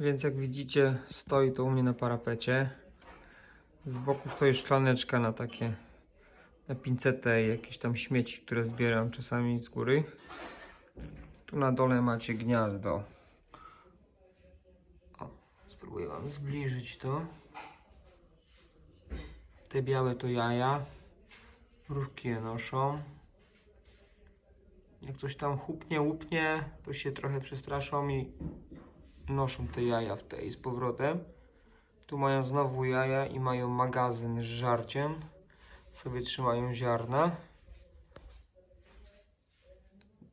Więc jak widzicie, stoi to u mnie na parapecie. Z boku stoi szklaneczka na takie na pincetę i jakieś tam śmieci, które zbieram czasami z góry. Tu na dole macie gniazdo. O, spróbuję wam zbliżyć to. Te białe to jaja. Mrówki je noszą. Jak coś tam hupnie, łupnie, to się trochę przestraszą i noszą te jaja w tej z powrotem. Tu mają znowu jaja i mają magazyn z żarciem. Sobie trzymają ziarna.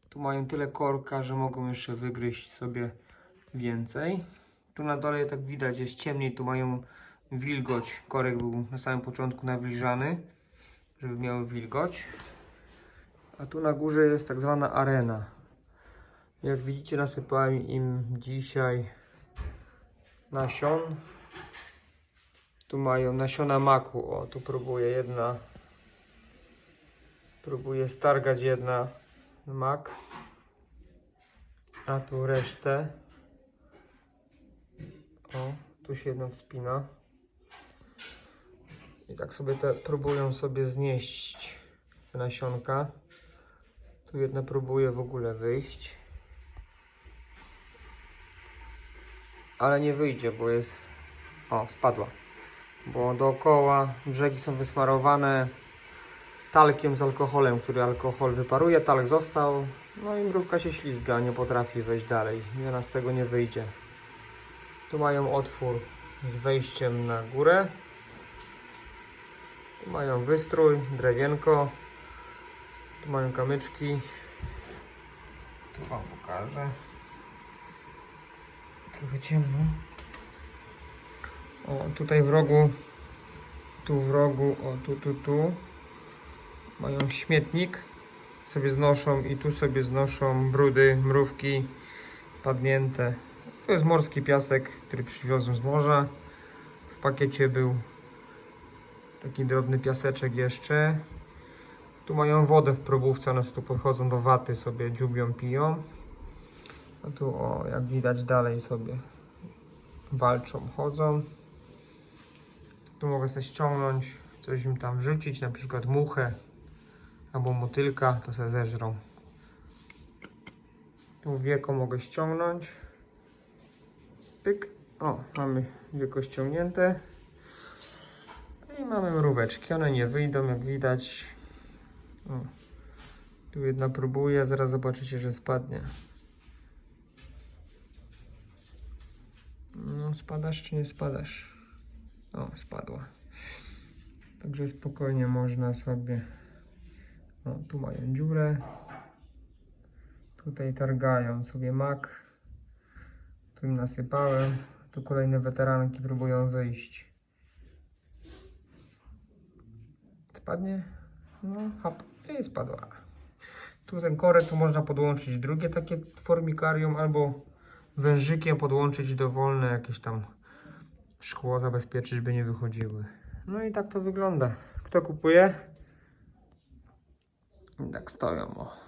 Tu mają tyle korka, że mogą jeszcze wygryźć sobie więcej. Tu na dole, tak widać, jest ciemniej. Tu mają wilgoć. Korek był na samym początku nawilżany, żeby miały wilgoć. A tu na górze jest tak zwana arena. Jak widzicie, nasypałem im dzisiaj nasion. Tu mają nasiona maku. O, tu próbuje jedna. Próbuje stargać jedna mak. A tu resztę. O, tu się jedna wspina. I tak sobie te próbują sobie znieść te nasionka. Tu jedna próbuje w ogóle wyjść. Ale nie wyjdzie, bo jest. O, spadła. Bo dookoła brzegi są wysmarowane talkiem z alkoholem, który alkohol wyparuje. Talk został. No i mrówka się ślizga, nie potrafi wejść dalej. I ona z tego nie wyjdzie. Tu mają otwór z wejściem na górę. Tu mają wystrój, drewienko. Tu mają kamyczki. Tu Wam pokażę. Trochę ciemno. O, tutaj w rogu, tu w rogu, o, tu, tu, tu. Mają śmietnik. Sobie znoszą i tu sobie znoszą brudy, mrówki padnięte. To jest morski piasek, który przywiozłem z morza. W pakiecie był taki drobny piaseczek jeszcze. Tu mają wodę w probówce, one tu podchodzą do waty, sobie dziubią, piją. A tu, o, jak widać dalej sobie walczą, chodzą. Tu mogę sobie ściągnąć, coś im tam wrzucić, na przykład muchę albo motylka, to sobie zeżrą. Tu wieko mogę ściągnąć. Pyk. O, mamy wieko ściągnięte. I mamy mróweczki. One nie wyjdą, jak widać. O. Tu jedna próbuje, zaraz zobaczycie, że spadnie. No, spadasz czy nie spadasz? O, spadła. Także spokojnie można sobie. O, tu mają dziurę. Tutaj targają sobie mak. Tu im nasypałem. Tu kolejne weteranki próbują wyjść. Spadnie? No, hop. I spadła. Tu ten korek, tu można podłączyć drugie takie formikarium albo wężykiem podłączyć dowolne jakieś tam szkło zabezpieczyć, by nie wychodziły. No i tak to wygląda. Kto kupuje? I tak stoją. O.